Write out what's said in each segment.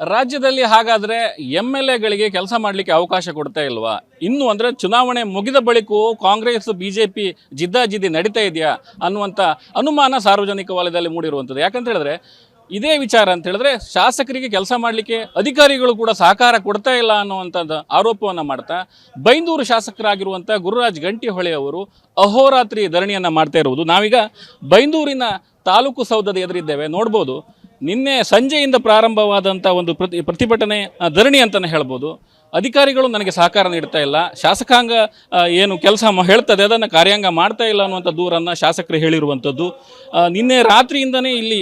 ರಾಜ್ಯದಲ್ಲಿ ಹಾಗಾದ್ರೆ M L ಎಗಳಿಗೆ ಕೆಲಸ ಮಾಡಲಿಕ್ಕೆ ಅವಕಾಶ ಕೊಡ್ತಾ ಇಲ್ವಾ? ಇನ್ನು ಅಂದ್ರೆ ಚುನಾವಣೆ ಮುಗಿದ ಬಳಿಕವೂ ಕಾಂಗ್ರೆಸ್, ಬಿಜೆಪಿ ಜಿದ್ದಾಜಿದ್ದಿ ನಡೀತಾ ಇದೆಯಾ ಅನ್ನುವಂಥ ಅನುಮಾನ ಸಾರ್ವಜನಿಕ ವಲಯದಲ್ಲಿ ಮೂಡಿರುವಂಥದ್ದು. ಯಾಕಂತ ಹೇಳಿದ್ರೆ ಇದೇ ವಿಚಾರ ಅಂತ ಹೇಳಿದ್ರೆ ಶಾಸಕರಿಗೆ ಕೆಲಸ ಮಾಡಲಿಕ್ಕೆ ಅಧಿಕಾರಿಗಳು ಕೂಡ ಸಹಕಾರ ಕೊಡ್ತಾ ಇಲ್ಲ ಅನ್ನುವಂಥದ್ದು ಆರೋಪವನ್ನು ಮಾಡ್ತಾ ಬೈಂದೂರು ಶಾಸಕರಾಗಿರುವಂಥ ಗುರುರಾಜ್ ಗಂಟಿಹೊಳೆ ಅವರು ಅಹೋರಾತ್ರಿ ಧರಣಿಯನ್ನು ಮಾಡ್ತಾ ಇರುವುದು. ನಾವೀಗ ಬೈಂದೂರಿನ ತಾಲೂಕು ಸೌಧದ ಎದುರಿದ್ದೇವೆ. ನೋಡ್ಬೋದು ನಿನ್ನೆ ಸಂಜೆಯಿಂದ ಪ್ರಾರಂಭವಾದಂಥ ಒಂದು ಪ್ರತಿ ಪ್ರತಿಭಟನೆ ಧರಣಿ ಅಂತಲೇ ಹೇಳ್ಬೋದು. ಅಧಿಕಾರಿಗಳು ನನಗೆ ಸಹಕಾರ ನೀಡ್ತಾ ಇಲ್ಲ. ಶಾಸಕಾಂಗ ಏನು ಕೆಲಸ ಹೇಳ್ತದೆ, ಅದನ್ನು ಕಾರ್ಯಾಂಗ ಮಾಡ್ತಾ ಇಲ್ಲ ಅನ್ನುವಂಥ ದೂರನ್ನು ಶಾಸಕರು ಹೇಳಿರುವಂಥದ್ದು. ನಿನ್ನೆ ರಾತ್ರಿಯಿಂದನೇ ಇಲ್ಲಿ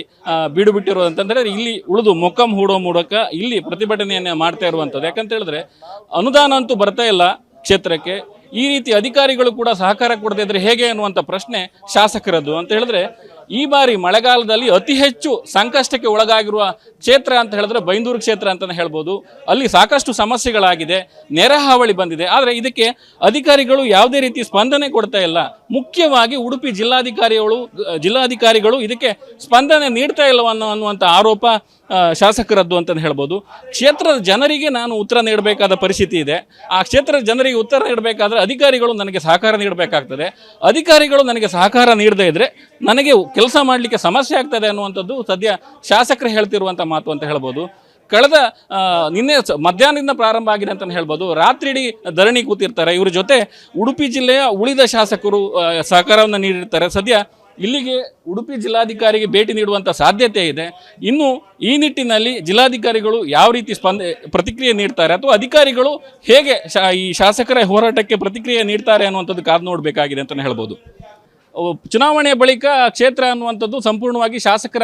ಬೀಡು ಬಿಟ್ಟಿರೋದು ಅಂತಂದರೆ ಇಲ್ಲಿ ಉಳಿದು ಮೊಕ್ಕಂ ಹೂಡೋ ಮೂಡಕ ಇಲ್ಲಿ ಪ್ರತಿಭಟನೆಯನ್ನು ಮಾಡ್ತಾ ಇರುವಂಥದ್ದು. ಯಾಕಂತ ಹೇಳಿದ್ರೆ, ಅನುದಾನ ಅಂತೂ ಬರ್ತಾ ಇಲ್ಲ ಕ್ಷೇತ್ರಕ್ಕೆ. ಈ ರೀತಿ ಅಧಿಕಾರಿಗಳು ಕೂಡ ಸಹಕಾರ ಕೊಡದೇ ಇದ್ರೆ ಹೇಗೆ ಅನ್ನುವಂಥ ಪ್ರಶ್ನೆ ಶಾಸಕರದ್ದು. ಅಂತ ಹೇಳಿದ್ರೆ ಈ ಬಾರಿ ಮಳೆಗಾಲದಲ್ಲಿ ಅತಿ ಹೆಚ್ಚು ಸಂಕಷ್ಟಕ್ಕೆ ಒಳಗಾಗಿರುವ ಕ್ಷೇತ್ರ ಅಂತ ಹೇಳಿದ್ರೆ ಬೈಂದೂರು ಕ್ಷೇತ್ರ ಅಂತಲೇ ಹೇಳ್ಬೋದು. ಅಲ್ಲಿ ಸಾಕಷ್ಟು ಸಮಸ್ಯೆಗಳಾಗಿದೆ. ನೆರೆ ಹಾವಳಿ ಬಂದಿದೆ. ಆದರೆ ಇದಕ್ಕೆ ಅಧಿಕಾರಿಗಳು ಯಾವುದೇ ರೀತಿ ಸ್ಪಂದನೆ ಕೊಡ್ತಾ ಇಲ್ಲ. ಮುಖ್ಯವಾಗಿ ಉಡುಪಿ ಜಿಲ್ಲಾಧಿಕಾರಿಗಳು ಜಿಲ್ಲಾಧಿಕಾರಿಗಳು ಇದಕ್ಕೆ ಸ್ಪಂದನೆ ನೀಡ್ತಾ ಇಲ್ಲ ಅನ್ನೋ ಅನ್ನುವಂಥ ಆರೋಪ ಶಾಸಕರದ್ದು ಅಂತಲೇ ಹೇಳ್ಬೋದು. ಕ್ಷೇತ್ರದ ಜನರಿಗೆ ನಾನು ಉತ್ತರ ನೀಡಬೇಕಾದ ಪರಿಸ್ಥಿತಿ ಇದೆ. ಆ ಕ್ಷೇತ್ರದ ಜನರಿಗೆ ಉತ್ತರ ನೀಡಬೇಕಾದ್ರೆ ಅಧಿಕಾರಿಗಳು ನನಗೆ ಸಹಕಾರ ನೀಡಬೇಕಾಗ್ತದೆ. ಅಧಿಕಾರಿಗಳು ನನಗೆ ಸಹಕಾರ ನೀಡದೇ ಇದ್ದರೆ ನನಗೆ ಕೆಲಸ ಮಾಡಲಿಕ್ಕೆ ಸಮಸ್ಯೆ ಆಗ್ತದೆ ಅನ್ನುವಂಥದ್ದು ಸದ್ಯ ಶಾಸಕರು ಹೇಳ್ತಿರುವಂಥ ಮಾತು ಅಂತ ಹೇಳ್ಬೋದು. ಕಳೆದ ನಿನ್ನೆ ಮಧ್ಯಾಹ್ನದಿಂದ ಪ್ರಾರಂಭ ಆಗಿದೆ ಅಂತ ಹೇಳ್ಬೋದು. ರಾತ್ರಿ ಇಡೀ ಧರಣಿ ಕೂತಿರ್ತಾರೆ. ಇವ್ರ ಜೊತೆ ಉಡುಪಿ ಜಿಲ್ಲೆಯ ಉಳಿದ ಶಾಸಕರು ಸಹಕಾರವನ್ನು ನೀಡಿರ್ತಾರೆ. ಸದ್ಯ ಇಲ್ಲಿಗೆ ಉಡುಪಿ ಜಿಲ್ಲಾಧಿಕಾರಿಗೆ ಭೇಟಿ ನೀಡುವಂಥ ಸಾಧ್ಯತೆ ಇದೆ. ಇನ್ನು ಈ ನಿಟ್ಟಿನಲ್ಲಿ ಜಿಲ್ಲಾಧಿಕಾರಿಗಳು ಯಾವ ರೀತಿ ಸ್ಪಂದ, ಪ್ರತಿಕ್ರಿಯೆ ನೀಡ್ತಾರೆ ಅಥವಾ ಅಧಿಕಾರಿಗಳು ಹೇಗೆ ಈ ಶಾಸಕರ ಹೋರಾಟಕ್ಕೆ ಪ್ರತಿಕ್ರಿಯೆ ನೀಡ್ತಾರೆ ಅನ್ನುವಂಥದ್ದು ಕಾದು ನೋಡಬೇಕಾಗಿದೆ ಅಂತಲೇ ಹೇಳ್ಬೋದು. ಅವು ಚುನಾವಣೆಯ ಬಳಿಕ ಕ್ಷೇತ್ರ ಅನ್ನುವಂಥದ್ದು ಸಂಪೂರ್ಣವಾಗಿ ಶಾಸಕರ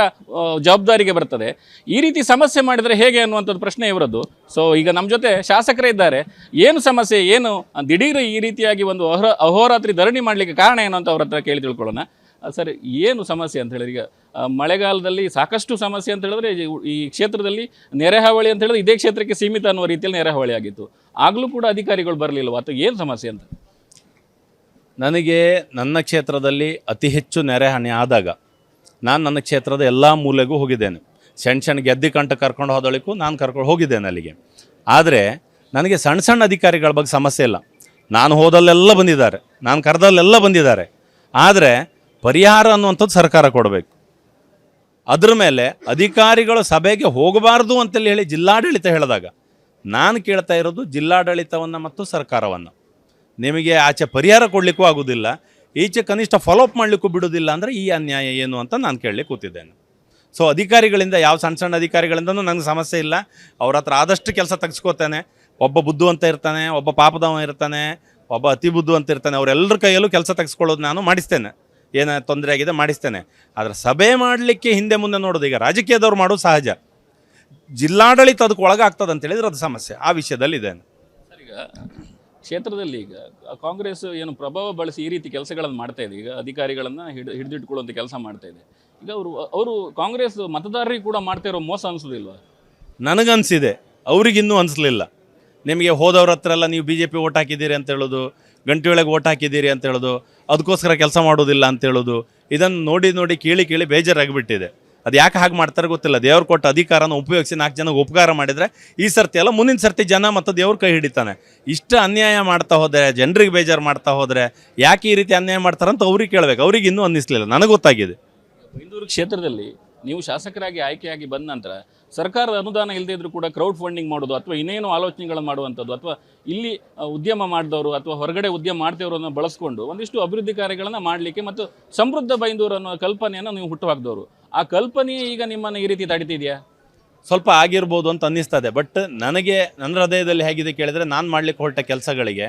ಜವಾಬ್ದಾರಿಗೆ ಬರ್ತದೆ. ಈ ರೀತಿ ಸಮಸ್ಯೆ ಮಾಡಿದರೆ ಹೇಗೆ ಅನ್ನುವಂಥದ್ದು ಪ್ರಶ್ನೆ ಇವರದ್ದು. ಸೊ ಈಗ ನಮ್ಮ ಜೊತೆ ಶಾಸಕರೇ ಇದ್ದಾರೆ. ಏನು ಸಮಸ್ಯೆ, ಏನು ದಿಢೀರ್ ಈ ರೀತಿಯಾಗಿ ಒಂದು ಅಹೋ, ಅಹೋರಾತ್ರಿ ಧರಣಿ ಮಾಡಲಿಕ್ಕೆ ಕಾರಣ ಏನು ಅಂತ ಅವ್ರ ಹತ್ರ ಕೇಳಿ ತಿಳ್ಕೊಳ್ಳೋಣ. ಸರ್, ಏನು ಸಮಸ್ಯೆ ಅಂತ ಹೇಳಿದ್ರೆ ಈಗ ಮಳೆಗಾಲದಲ್ಲಿ ಸಾಕಷ್ಟು ಸಮಸ್ಯೆ ಅಂತ ಹೇಳಿದ್ರೆ ಈ- ಕ್ಷೇತ್ರದಲ್ಲಿ ನೆರೆ ಹಾವಳಿ ಅಂತ ಹೇಳಿದ್ರೆ ಇದೇ ಕ್ಷೇತ್ರಕ್ಕೆ ಸೀಮಿತ ಅನ್ನುವ ರೀತಿಯಲ್ಲಿ ನೆರೆ ಹಾವಳಿ ಆಗಿತ್ತು. ಆಗಲೂ ಕೂಡ ಅಧಿಕಾರಿಗಳು ಬರಲಿಲ್ಲ ಅಥವಾ ಏನು ಸಮಸ್ಯೆ ಅಂತ? ನನಗೆ ನನ್ನ ಕ್ಷೇತ್ರದಲ್ಲಿ ಅತಿ ಹೆಚ್ಚು ನೆರೆಹಾನಿ ಆದಾಗ ನಾನು ನನ್ನ ಕ್ಷೇತ್ರದ ಎಲ್ಲ ಮೂಲೆಗೂ ಹೋಗಿದ್ದೇನೆ. ಸಣ್ಣ ಸಣ್ಣ ಗೆದ್ದಿ ಕಂಟ ಕರ್ಕೊಂಡು ಹೋದಳಿಗೂ ನಾನು ಕರ್ಕೊಂಡು ಹೋಗಿದ್ದೇನೆ ಅಲ್ಲಿಗೆ. ಆದರೆ ನನಗೆ ಸಣ್ಣ ಸಣ್ಣ ಅಧಿಕಾರಿಗಳ ಬಗ್ಗೆ ಸಮಸ್ಯೆ ಇಲ್ಲ. ನಾನು ಹೋದಲ್ಲೆಲ್ಲ ಬಂದಿದ್ದಾರೆ. ನಾನು ಕರೆದಲ್ಲೆಲ್ಲ ಬಂದಿದ್ದಾರೆ. ಆದರೆ ಪರಿಹಾರ ಅನ್ನುವಂಥದ್ದು ಸರ್ಕಾರ ಕೊಡಬೇಕು. ಅದ್ರ ಮೇಲೆ ಅಧಿಕಾರಿಗಳು ಸಭೆಗೆ ಹೋಗಬಾರ್ದು ಅಂತೇಳಿ ಹೇಳಿ ಜಿಲ್ಲಾಡಳಿತ ಹೇಳಿದಾಗ ನಾನು ಕೇಳ್ತಾ ಇರೋದು ಜಿಲ್ಲಾಡಳಿತವನ್ನು ಮತ್ತು ಸರ್ಕಾರವನ್ನು. ನಿಮಗೆ ಆಚೆ ಪರಿಹಾರ ಕೊಡಲಿಕ್ಕೂ ಆಗೋದಿಲ್ಲ, ಈಚೆ ಕನಿಷ್ಠ ಫಾಲೋಅಪ್ ಮಾಡಲಿಕ್ಕೂ ಬಿಡೋದಿಲ್ಲ ಅಂದರೆ ಈ ಅನ್ಯಾಯ ಏನು ಅಂತ ನಾನು ಕೇಳಲಿಕ್ಕೆ ಕೂತಿದ್ದೇನೆ. ಸೊ ಅಧಿಕಾರಿಗಳಿಂದ, ಯಾವ ಸಣ್ಣ ಸಣ್ಣ ಅಧಿಕಾರಿಗಳಿಂದನೂ ನನಗೆ ಸಮಸ್ಯೆ ಇಲ್ಲ. ಅವ್ರ ಹತ್ರ ಆದಷ್ಟು ಕೆಲಸ ತೆಗೆಸ್ಕೋತೇನೆ. ಒಬ್ಬ ಬುದ್ಧು ಅಂತ ಇರ್ತಾನೆ, ಒಬ್ಬ ಪಾಪದವ ಇರ್ತಾನೆ, ಒಬ್ಬ ಅತಿ ಬುದ್ಧು ಅಂತ ಇರ್ತಾನೆ, ಅವರೆಲ್ಲರ ಕೈಯಲ್ಲೂ ಕೆಲಸ ತೆಗೆಸ್ಕೊಳ್ಳೋದು ನಾನು ಮಾಡಿಸ್ತೇನೆ. ಏನ ತೊಂದರೆ ಆಗಿದೆ ಮಾಡಿಸ್ತೇನೆ. ಆದರೆ ಸಭೆ ಮಾಡಲಿಕ್ಕೆ ಹಿಂದೆ ಮುಂದೆ ನೋಡೋದು ಈಗ ರಾಜಕೀಯದವ್ರು ಮಾಡೋದು ಸಹಜ. ಜಿಲ್ಲಾಡಳಿತ ಅದಕ್ಕೆ ಒಳಗಾಗ್ತದೆ ಅಂತ ಹೇಳಿದ್ರೆ ಅದು ಸಮಸ್ಯೆ. ಆ ವಿಷಯದಲ್ಲಿ ಇದೆ ಕ್ಷೇತ್ರದಲ್ಲಿ ಈಗ ಕಾಂಗ್ರೆಸ್ ಏನು ಪ್ರಭಾವ ಬಳಸಿ ಈ ರೀತಿ ಕೆಲಸಗಳನ್ನು ಮಾಡ್ತಾ ಇದೆ. ಈಗ ಅಧಿಕಾರಿಗಳನ್ನು ಹಿಡ್ ಹಿಡಿದಿಟ್ಕೊಳ್ಳುವಂಥ ಕೆಲಸ ಮಾಡ್ತಾ ಇದೆ. ಈಗ ಅವರು ಅವರು ಕಾಂಗ್ರೆಸ್ ಮತದಾರರಿಗೆ ಕೂಡ ಮಾಡ್ತಾ ಇರೋ ಮೋಸ ಅನಿಸೋದಿಲ್ವಾ? ನನಗನ್ಸಿದೆ. ಅವರಿಗಿನ್ನೂ ಅನಿಸ್ಲಿಲ್ಲ. ನಿಮಗೆ ಹೋದವ್ರ ಹತ್ರ ಎಲ್ಲ ನೀವು ಬಿ ಜೆ ಪಿ ಓಟ್ ಹಾಕಿದ್ದೀರಿ ಅಂತ ಹೇಳೋದು ಗಂಟೆ ಒಳಗೆ ಓಟ್ ಹಾಕಿದ್ದೀರಿ ಅಂತ ಹೇಳೋದು ಅದಕ್ಕೋಸ್ಕರ ಕೆಲಸ ಮಾಡೋದಿಲ್ಲ ಅಂತ ಹೇಳೋದು ಇದನ್ನು ನೋಡಿ ನೋಡಿ ಕೇಳಿ ಕೇಳಿ ಬೇಜಾರಾಗಿಬಿಟ್ಟಿದೆ. ಅದು ಯಾಕೆ ಹಾಗೆ ಮಾಡ್ತಾರೆ ಗೊತ್ತಿಲ್ಲ. ದೇವ್ರು ಕೊಟ್ಟ ಅಧಿಕಾರನ ಉಪಯೋಗಿಸಿ ನಾಲ್ಕು ಜನಕ್ಕೆ ಉಪಕಾರ ಮಾಡಿದರೆ ಈ ಸರ್ತಿ ಅಲ್ಲ, ಮುಂದಿನ ಸರ್ತಿ ಜನ ಮತ್ತು ದೇವ್ರ ಕೈ ಹಿಡಿತಾನೆ. ಇಷ್ಟು ಅನ್ಯಾಯ ಮಾಡ್ತಾ ಹೋದರೆ, ಜನರಿಗೆ ಬೇಜಾರು ಮಾಡ್ತಾ ಹೋದರೆ ಯಾಕೆ ಈ ರೀತಿ ಅನ್ಯಾಯ ಮಾಡ್ತಾರಂತ ಅವ್ರಿಗೆ ಕೇಳಬೇಕು. ಅವ್ರಿಗೆ ಇನ್ನೂ ಅನ್ನಿಸ್ಲಿಲ್ಲ, ನನಗೆ ಗೊತ್ತಾಗಿದೆ. ಬೈಂದೂರು ಕ್ಷೇತ್ರದಲ್ಲಿ ನೀವು ಶಾಸಕರಾಗಿ ಆಯ್ಕೆಯಾಗಿ ಬಂದ ನಂತರ ಸರ್ಕಾರದ ಅನುದಾನ ಇಲ್ಲದೇ ಇದ್ರೂ ಕೂಡ ಕ್ರೌಡ್ ಫಂಡಿಂಗ್ ಮಾಡೋದು ಅಥವಾ ಇನ್ನೇನು ಆಲೋಚನೆಗಳನ್ನು ಮಾಡುವಂಥದ್ದು ಅಥವಾ ಇಲ್ಲಿ ಉದ್ಯಮ ಮಾಡಿದವರು ಅಥವಾ ಹೊರಗಡೆ ಉದ್ಯಮ ಮಾಡ್ತಿರೋರನ್ನ ಬಳಸ್ಕೊಂಡು ಒಂದಿಷ್ಟು ಅಭಿವೃದ್ಧಿ ಕಾರ್ಯಗಳನ್ನು ಮಾಡಲಿಕ್ಕೆ ಮತ್ತು ಸಮೃದ್ಧ ಬೈಂದೂರು ಅನ್ನೋ ಕಲ್ಪನೆಯನ್ನು ನೀವು ಹುಟ್ಟುಹಾಕಿದವರು ಆ ಕಲ್ಪನೆ ಈಗ ನಿಮ್ಮನ್ನು ಈ ರೀತಿ ತಡಿತಿದೆಯಾ? ಸ್ವಲ್ಪ ಆಗಿರ್ಬೋದು ಅಂತ ಅನ್ನಿಸ್ತದೆ, ಬಟ್ ನನಗೆ ನನ್ನ ಹೃದಯದಲ್ಲಿ ಹೇಗಿದೆ ಕೇಳಿದರೆ ನಾನು ಮಾಡ್ಲಿಕ್ಕೆ ಹೊರಟ ಕೆಲಸಗಳಿಗೆ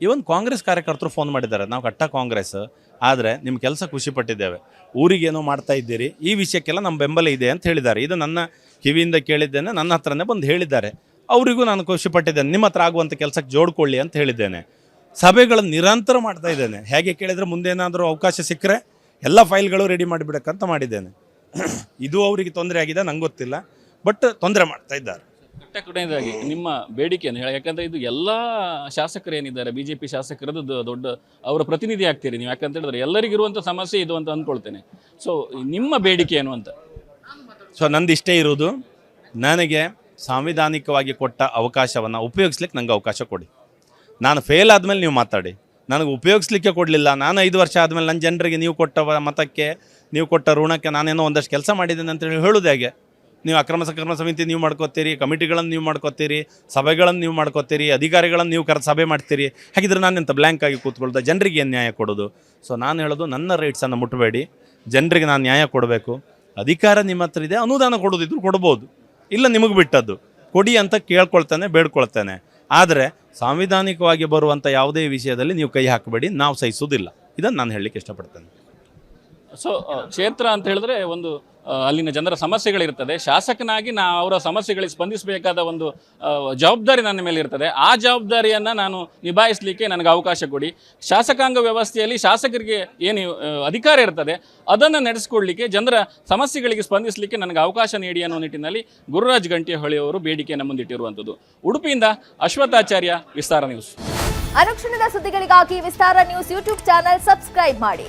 ಇವನ್ ಕಾಂಗ್ರೆಸ್ ಕಾರ್ಯಕರ್ತರು ಫೋನ್ ಮಾಡಿದ್ದಾರೆ, ನಾವು ಕಟ್ಟ ಕಾಂಗ್ರೆಸ್, ಆದರೆ ನಿಮ್ಮ ಕೆಲಸ ಖುಷಿ ಪಟ್ಟಿದ್ದೇವೆ. ಊರಿಗೇನೋ ಮಾಡ್ತಾ ಇದ್ದೀರಿ, ಈ ವಿಷಯಕ್ಕೆಲ್ಲ ನಮ್ಮ ಬೆಂಬಲ ಇದೆ ಅಂತ ಹೇಳಿದ್ದಾರೆ. ಇದು ನನ್ನ ಕಿವಿಯಿಂದ ಕೇಳಿದ್ದೇನೆ, ನನ್ನ ಹತ್ರನೇ ಬಂದು ಹೇಳಿದ್ದಾರೆ. ಅವರಿಗೂ ನಾನು ಖುಷಿ ಪಟ್ಟಿದ್ದೇನೆ, ನಿಮ್ಮ ಹತ್ರ ಆಗುವಂಥ ಕೆಲಸಕ್ಕೆ ಜೋಡ್ಕೊಳ್ಳಿ ಅಂತ ಹೇಳಿದ್ದೇನೆ. ಸಭೆಗಳನ್ನು ನಿರಂತರ ಮಾಡ್ತಾ ಇದ್ದೇನೆ. ಹೇಗೆ ಕೇಳಿದರೆ ಮುಂದೇನಾದರೂ ಅವಕಾಶ ಸಿಕ್ಕರೆ ಎಲ್ಲ ಫೈಲ್ಗಳು ರೆಡಿ ಮಾಡಿಬಿಡಕ್ಕಂತ ಮಾಡಿದ್ದೇನೆ. ಇದು ಅವರಿಗೆ ತೊಂದರೆ ಆಗಿದೆ ನಂಗೆ ಗೊತ್ತಿಲ್ಲ. ಬಟ್ ತೊಂದರೆ ಮಾಡ್ತಾ ಇದ್ದಾರೆ. ಕಟ್ಟಕಡೆಯದಾಗಿ ನಿಮ್ಮ ಬೇಡಿಕೆಯನ್ನು ಹೇಳಿ? ಯಾಕಂದ್ರೆ ಇದು ಎಲ್ಲ ಶಾಸಕರು ಏನಿದ್ದಾರೆ ಬಿ ಜೆ ಪಿ ಶಾಸಕರದ್ದು ದೊಡ್ಡ ಅವರ ಪ್ರತಿನಿಧಿ ಆಗ್ತೀರಿ ನೀವು. ಯಾಕಂತ ಹೇಳಿದ್ರೆ ಎಲ್ಲರಿಗಿರುವಂಥ ಸಮಸ್ಯೆ ಇದು ಅಂತ ಅಂದ್ಕೊಳ್ತೇನೆ. ಸೊ ನಿಮ್ಮ ಬೇಡಿಕೆ ಏನು ಅಂತ? ಸೊ ನಂದು ಇಷ್ಟೇ ಇರೋದು ನನಗೆ ಸಾಂವಿಧಾನಿಕವಾಗಿ ಕೊಟ್ಟ ಅವಕಾಶವನ್ನು ಉಪಯೋಗಿಸ್ಲಿಕ್ಕೆ ನಂಗೆ ಅವಕಾಶ ಕೊಡಿ. ನಾನು ಫೇಲ್ ಆದಮೇಲೆ ನೀವು ಮಾತಾಡಿ. ನನಗೆ ಉಪಯೋಗಿಸ್ಲಿಕ್ಕೆ ಕೊಡಲಿಲ್ಲ. ನಾನು ಐದು ವರ್ಷ ಆದಮೇಲೆ ನನ್ನ ಜನರಿಗೆ ನೀವು ಕೊಟ್ಟ ಮತಕ್ಕೆ ನೀವು ಕೊಟ್ಟ ಋಣಕ್ಕೆ ನಾನೇನೋ ಒಂದಷ್ಟು ಕೆಲಸ ಮಾಡಿದ್ದೇನೆ ಅಂತೇಳಿ ಹೇಳೋದು ಹೇಗೆ. ನೀವು ಅಕ್ರಮ ಸಕ್ರಮ ಸಮಿತಿ ನೀವು ಮಾಡ್ಕೋತೀರಿ, ಕಮಿಟಿಗಳನ್ನು ನೀವು ಮಾಡ್ಕೋತೀರಿ, ಸಭೆಗಳನ್ನು ನೀವು ಮಾಡ್ಕೋತೀರಿ, ಅಧಿಕಾರಿಗಳನ್ನು ನೀವು ಕರೆ ಸಭೆ ಮಾಡ್ತೀರಿ, ಹಾಗಿದ್ರೆ ನಾನು ಎಂತ ಬ್ಲ್ಯಾಂಕ್ ಆಗಿ ಕೂತ್ಕೊಳ್ತಾ ಜನರಿಗೆ ಏನು ನ್ಯಾಯ ಕೊಡೋದು? ಸೊ ನಾನು ಹೇಳೋದು ನನ್ನ ರೈಟ್ಸನ್ನು ಮುಟ್ಟಬೇಡಿ ಜನರಿಗೆ ನಾನು ನ್ಯಾಯ ಕೊಡಬೇಕು. ಅಧಿಕಾರ ನಿಮ್ಮ ಹತ್ರ ಇದೆ, ಅನುದಾನ ಕೊಡೋದಿದ್ರು ಕೊಡ್ಬೋದು. ಇಲ್ಲ ನಿಮಗೆ ಬಿಟ್ಟದ್ದು. ಕೊಡಿ ಅಂತ ಕೇಳ್ಕೊಳ್ತಾನೆ, ಬೇಡ್ಕೊಳ್ತೇನೆ. ಆದರೆ ಸಾಂವಿಧಾನಿಕವಾಗಿ ಬರುವಂಥ ಯಾವುದೇ ವಿಷಯದಲ್ಲಿ ನೀವು ಕೈ ಹಾಕಬೇಡಿ, ನಾವು ಸಹಿಸೋದಿಲ್ಲ ಇದನ್ನು ನಾನು ಹೇಳಲಿಕ್ಕೆ ಇಷ್ಟಪಡ್ತೇನೆ. ಸೊ ಕ್ಷೇತ್ರ ಅಂತ ಹೇಳಿದ್ರೆ ಒಂದು ಅಲ್ಲಿನ ಜನರ ಸಮಸ್ಯೆಗಳಿರ್ತದೆ. ಶಾಸಕನಾಗಿ ನಾ ಅವರ ಸಮಸ್ಯೆಗಳಿಗೆ ಸ್ಪಂದಿಸಬೇಕಾದ ಒಂದು ಜವಾಬ್ದಾರಿ ನನ್ನ ಮೇಲೆ ಇರ್ತದೆ. ಆ ಜವಾಬ್ದಾರಿಯನ್ನು ನಾನು ನಿಭಾಯಿಸಲಿಕ್ಕೆ ನನಗೆ ಅವಕಾಶ ಕೊಡಿ. ಶಾಸಕಾಂಗ ವ್ಯವಸ್ಥೆಯಲ್ಲಿ ಶಾಸಕರಿಗೆ ಏನು ಅಧಿಕಾರ ಇರ್ತದೆ, ಅದನ್ನು ನಡೆಸಿಕೊಡ್ಲಿಕ್ಕೆ ಜನರ ಸಮಸ್ಯೆಗಳಿಗೆ ಸ್ಪಂದಿಸಲಿಕ್ಕೆ ನನಗೆ ಅವಕಾಶ ನೀಡಿ ಅನ್ನೋ ನಿಟ್ಟಿನಲ್ಲಿ ಗುರುರಾಜ್ ಗಂಟಿಹೊಳಿ ಅವರು ಬೇಡಿಕೆಯನ್ನು ಮುಂದಿಟ್ಟಿರುವಂಥದ್ದು. ಉಡುಪಿಯಿಂದ ಅಶ್ವಥಾಚಾರ್ಯ, ವಿಸ್ತಾರ ನ್ಯೂಸ್. ಅನುಕ್ಷಣದ ಸುದ್ದಿಗಳಿಗಾಗಿ Vistara news YouTube channel subscribe ಮಾಡಿ.